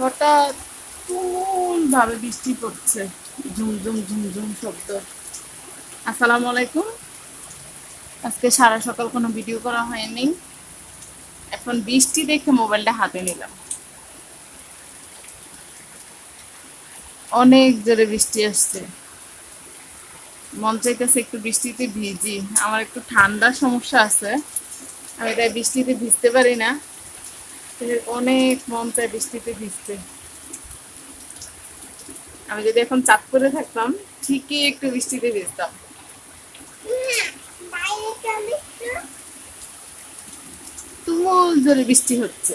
হঠাৎ ভাবে বৃষ্টি পড়ছে। ঝুমঝুম ঝুমঝুম শব্দ। আসসালামু আলাইকুম। আজকে সারা সকাল কোনো ভিডিও করা হয়নি। এখন বৃষ্টি দেখে মোবাইলটা হাতে নিলাম। অনেক জোরে বৃষ্টি আসছে। মন চাইতেছে একটু বৃষ্টিতে ভিজি। আমার একটু ঠান্ডার সমস্যা আছে। আমি তাই বৃষ্টিতে ভিজতে পারি না। অনেক মন চায় বৃষ্টিতে ভিজতে। আমি যদি এখন চাপ করে থাকতাম, ঠিকই একটু বৃষ্টিতে ভিজতাম। তুমুল জোরে বৃষ্টি হচ্ছে।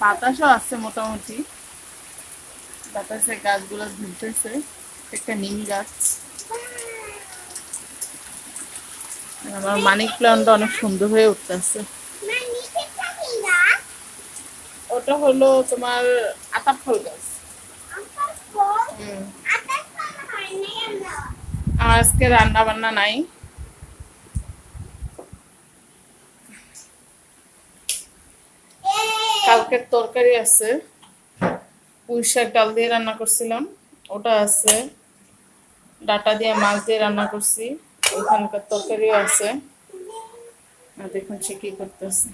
বাতাসও আছে মোটামুটি। বাতাসে গাছগুলো ঝুলতেছে, একটা নিম গাছ। আমার মানিক প্লান্টটা অনেক সুন্দর হয়ে উঠতেছে। ওটা হলো তোমার আতাপ ফল গাছ। আজকে রান্না বান্না নাই। কালকের তরকারি আছে। পুঁই শাক ডাল দিয়ে রান্না করছিলাম। ওটা আছে। ডাটা দিয়ে মাছ দিয়ে রান্না করছি। ওখানকার তরকারিও আছে। দেখুন সে কি করতেছে।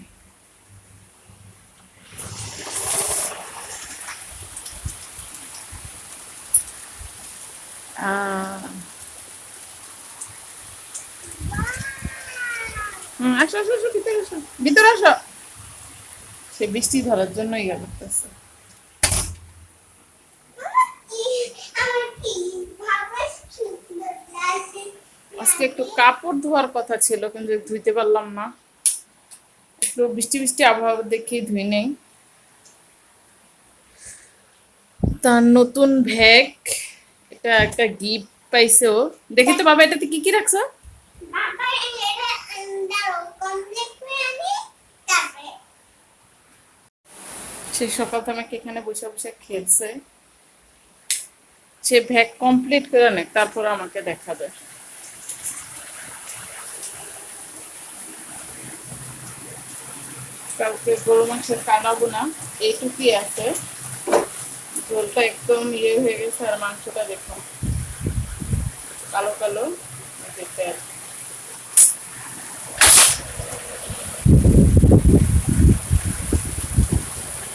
হুম, আসো আসো আসো, ভিতরে আসো। ভিতরে আসো। সে বৃষ্টি ধরার জন্য ইয়া করতেছে। আজকে একটু কাপড় ধোয়ার কথা ছিল, কিন্তু ধুইতে পারলাম না। একটু বৃষ্টি বৃষ্টি আবহাওয়া দেখেই ধুই নেই। তার নতুন ভ্যাগ। এটা একটা গিফট পাইছে। দেখি তো বাবা, এটাতে কি কি রাখছো? সে সকাল আমাকে এখানে বসে বসে খেলছে সে ভ্যাগ কমপ্লিট করে নেক তারপর আমাকে দেখাবে। কালকে গরু মাংসের কাটাবো না এইটুকুই আছে। ঝোলটা একদম ইয়ে হয়ে গেছে আর মাংসটা দেখো। কালো কালো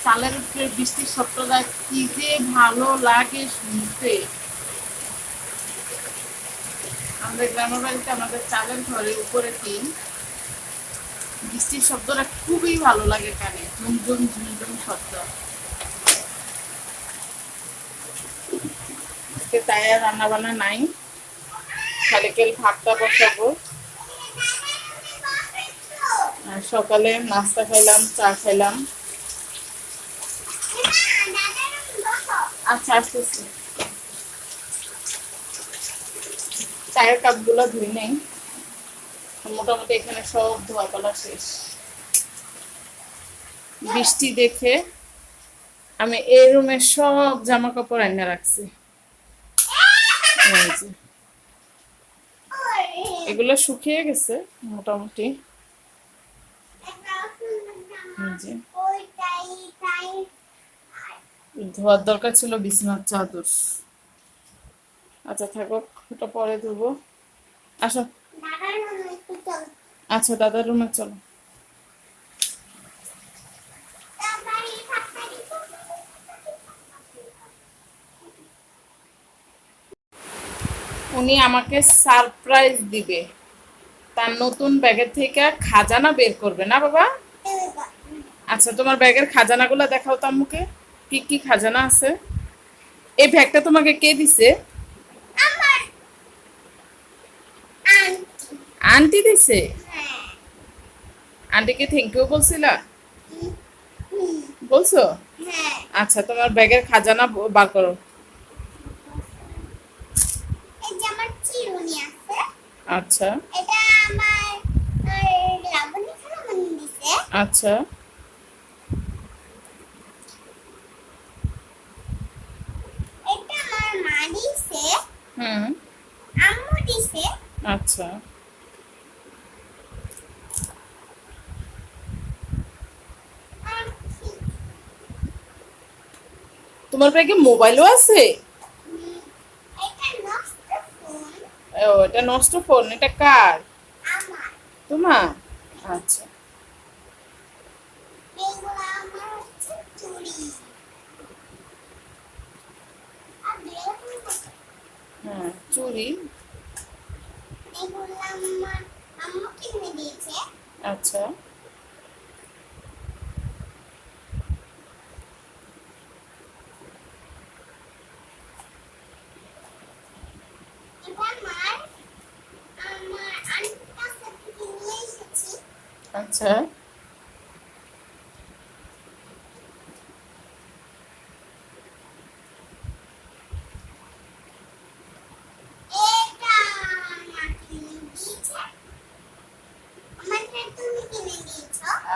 চালের উপরে বৃষ্টির শব্দটা কি যে ভালো লাগে শুনতে। আমাদের গ্রামের বাড়িতে আমাদের চালের ঘরে উপরে টিন বৃষ্টির শব্দটা খুবই ভালো লাগে কানে ঝুমঝুম ঝুমঝুম শব্দ আজকে তাই আর রান্না বান্না নাই। খালি কেল ভাতটা বসাবো। আর সকালে নাস্তা খাইলাম, চা খাইলাম। আচ্ছা আসতেছি। চায়ের কাপগুলো ধুই নেই। মোটামুটি এখানে সব ধোয়া পালা শেষ। বৃষ্টি দেখে আমি এই রুমে সব জামা কাপড় এনে রাখছি। এগুলো শুকিয়ে গেছে মোটামুটি। ধোয়ার দরকার ছিল বিছানার চাদর। আচ্ছা থাকো, ওটা পরে ধুবো। আসো। আচ্ছা দাদার রুমে চলো। উনি আমাকে সারপ্রাইজ দিবে। তার নতুন ব্যাগের থেকে খাজানা বের করবে না বাবা? আচ্ছা তোমার ব্যাগের খাজানাগুলো দেখাও তো আম্মুকে। কি কি খাজানা আছে? এই ব্যাগটা তোমাকে কে দিছে? আন্টি দিছে? আন্টিকে থ্যাংক ইউ বলছিলা? বলছো? আচ্ছা তোমার ব্যাগের খাজানা বার করো। আচ্ছা। এটা আমার লাবণী খালামণি দিছে। আচ্ছা। এটা আমার মা দিছে। হুম। আম্মু দিছে। আচ্ছা। তোমার ব্যাগে মোবাইলও আছে উম, এটা নষ্ট ফোন ও এটা নষ্ট ফোন এটা কার? তোমার? আচ্ছা? হ্যাঁ চুরি। আচ্ছা এটা আমার আমার আন্টির কাছ থেকে নিয়ে এসেছি আচ্ছা।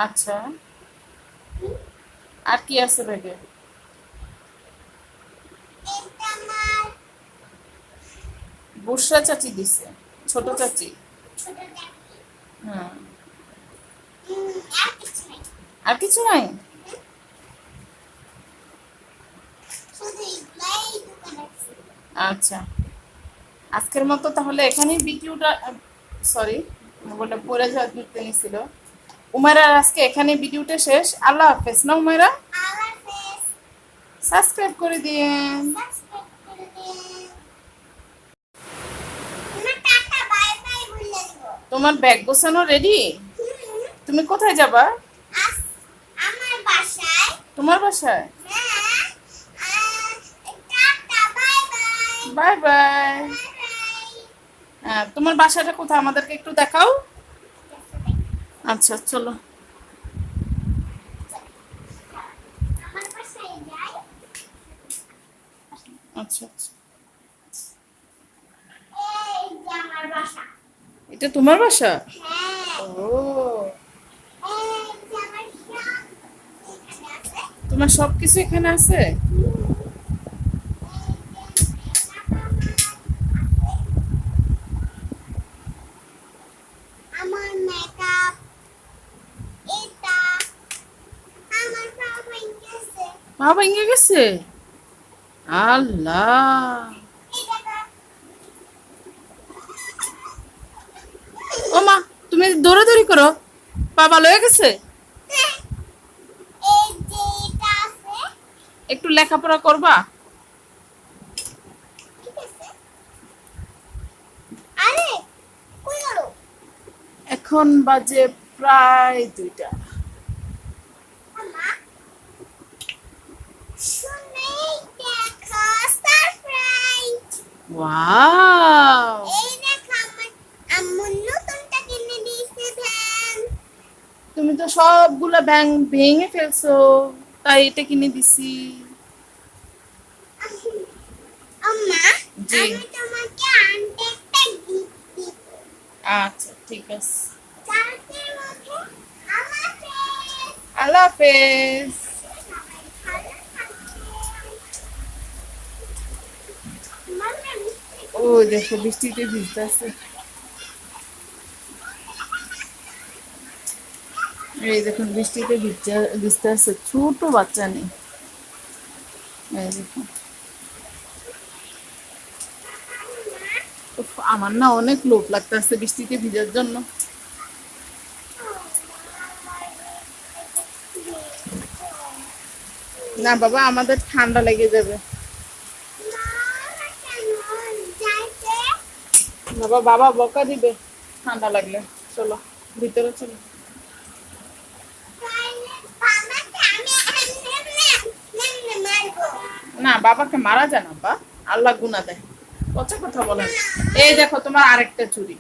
আচ্ছা। আর কি আছে ব্যাগে? বুসরা চাচি দিছে ছোট চাচি। হুম নেই আর কিছু আছে আচ্ছা। আজকের মতো তাহলে এখানেই ভিডিওটা সরি মোবাইলটা পড়ে যাওয়ার দিতে নিছিল। উমায়রার আজকে এখানে ভিডিওটা শেষ। আল্লাহ হাফেজ, না হাফেজ সাবস্ক্রাইব করে দিন বলে তোমার ব্যাগ গোছানো রেডি তুমি কোথায় যাবা? বাসায়। তোমার বাসায়? হ্যাঁ বাই বাই। হ্যাঁ তোমার বাসাটা কোথায়? আমাদেরকে একটু দেখাও। আচ্ছা চলো। আচ্ছা আচ্ছা। এটা তোমার বাসা? হ্যাঁ। ও এই যে আমার সব এখানে আছে তোমার সবকিছু এখানে আছে? বাবা মা ভেঙে গেছে? আল্লাহ। ও মা তুমি দৌড়াদৌড়ি করো। ভালো হয়ে গেছে? লেখাপড়া করবা? এখন বাজে প্রায় দুইটা। ওয়াও! তুমি তো সবগুলা ব্যাং ভেঙে ফেলছো তাই এটা কিনে দিছি। জি। আমি তোমাকে আনতে একটা গিফট দিব আচ্ছা ঠিক আছে চারটের মধ্যে আমাকে আল্লাহ হাফেজ সবাই ভালো থাকবে মাম্মা ও দেখো বৃষ্টিতে ভিজতে আছে এই দেখুন বৃষ্টিতে ভিজতে ভিজতে আছে ছোট বাচ্চা নেই এই দেখুন আমার না অনেক লোভ লাগতেছে বৃষ্টিতে ভিজার জন্য। না বাবা, আমাদের ঠান্ডা লেগে যাবে। বাবা বাবা বকা দিবে। ঠান্ডা লাগলে। চলো, ভিতরে চলো। না, বাবাকে মারা যায় না বা আল্লাহ গুনা দেয়। কথা এই দেখো তোমার আরেকটা চুরি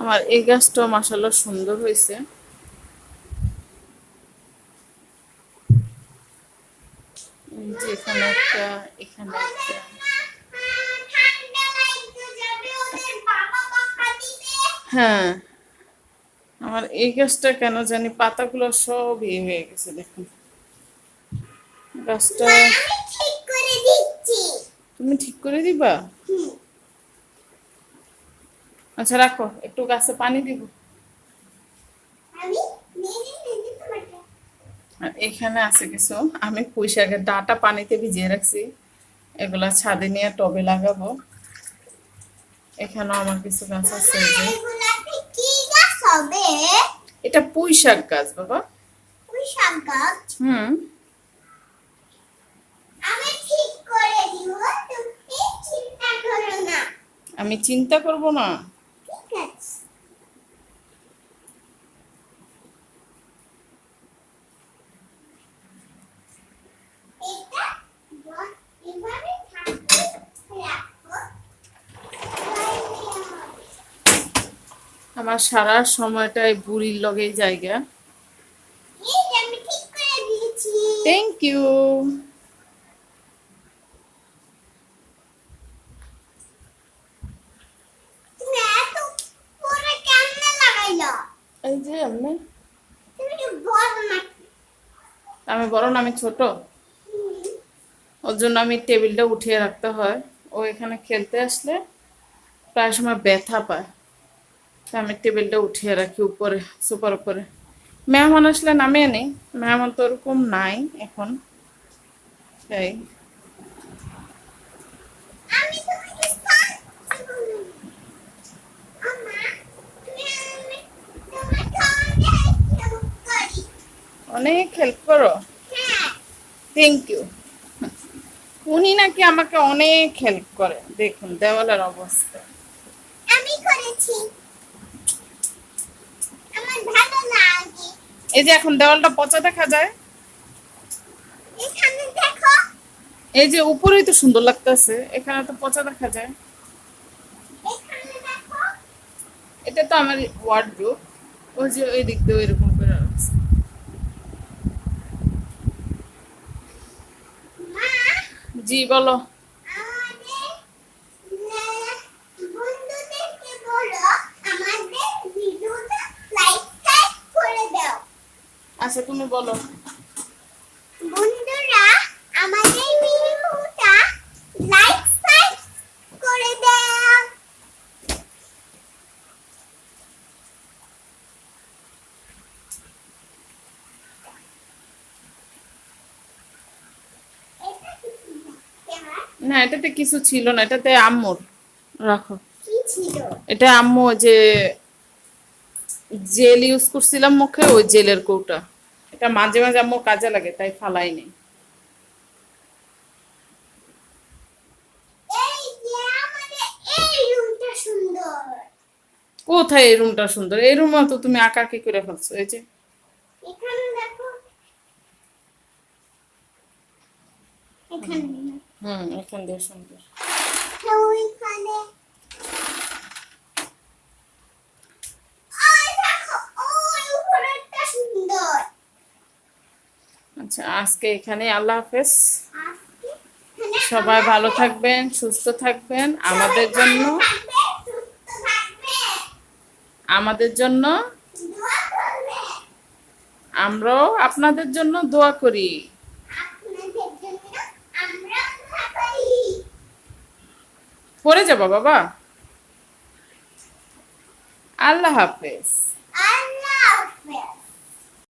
আমার এই গাছটা মাসাল্লাহ সুন্দর হয়েছে এই যে এখানে একটা এখানে একটা হ্যাঁ আমার এই গাছটা কেন জানি পাতাগুলো সব ইয়ে হয়ে গেছে দেখুন। গাছটা তুমি ঠিক করে দিবা? আচ্ছা রাখো একটু গাছে পানি দিব। আর এখানে আছে কিছু। আমি পুঁই শাকের ডাটা পানিতে ভিজিয়ে রাখছি। এগুলা ছাদে নিয়ে টবে লাগাবো। এখানেও আমার কিছু গাছ আছে এই যে এগুলাতে কি গাছ হবে এটা পুঁই শাক গাছ বাবা। শাক গাছ। হুম। আমি ঠিক করে দিব তুমি চিন্তা করো না। আমি চিন্তা করব না ঠিক আছে এটা ব- এভাবে থাকবে রাখো আমার সারা সময়টাই বুড়ির লগেই জায়গা। থ্যাংক ইউ এই যে আমি বড় না, আমি ছোট। ওর জন্য আমি টেবিলটা উঠিয়ে রাখতে হয়। ও এখানে খেলতে আসলে প্রায় সময় ব্যথা পায়। তো আমি টেবিলটা উঠিয়ে রাখি উপরে সুপার উপরে। মেহমান আসলে নামিয়ে নেই। মেহমান তো ওরকম নাই এখন। তাই অনেক হেল্প করো। থ্যাংক ইউ উনি নাকি আমাকে অনেক হেল্প করে। দেখুন দেওয়ালের অবস্থা। আমি করেছি। এই যে এখন দেওয়ালটা পচা দেখা যায়। এই যে উপরেই তো সুন্দর লাগতেছে এখানে তো পচা দেখা যায়। এটা তো আমার ওয়ার্ডরোব ওই যে ওই দিক দিয়ে এরকম করে রাখছে জি বলো আমাদের লে- বন্ধুদেরকে বলো, আমাদের ভিডিওটা like, share করে দাও আচ্ছা তুমি বলো। বন্ধুরা আমাদের ভিডিওটা লাইক করে দাও? না এটাতে কিছু ছিল না এটাতে আম্মুর। রাখো। এটা আম্মু যে জেল ইউজ করছিলাম মুখে ওই জেলের কৌটা। এটা মাঝে মাঝে আম্মুর কাজে লাগে তাই ফালাই নেই কোথায় এই রুমটা সুন্দর? এই রুমে তো তুমি আঁকা কি করে ফেলছো এই যে। হুম এখান দিয়ে সুন্দর ওইখানে ওই দেখো ওই উপরেরটা সুন্দর আচ্ছা আজকে এখানে আল্লাহ হাফেজ। সবাই ভালো থাকবেন, সুস্থ থাকবেন। আমাদের জন্য আমাদের জন্য আমরাও আপনাদের জন্য দোয়া করি। পড়ে যাব বাবা। আল্লাহ হাফেজ। আল্লাহ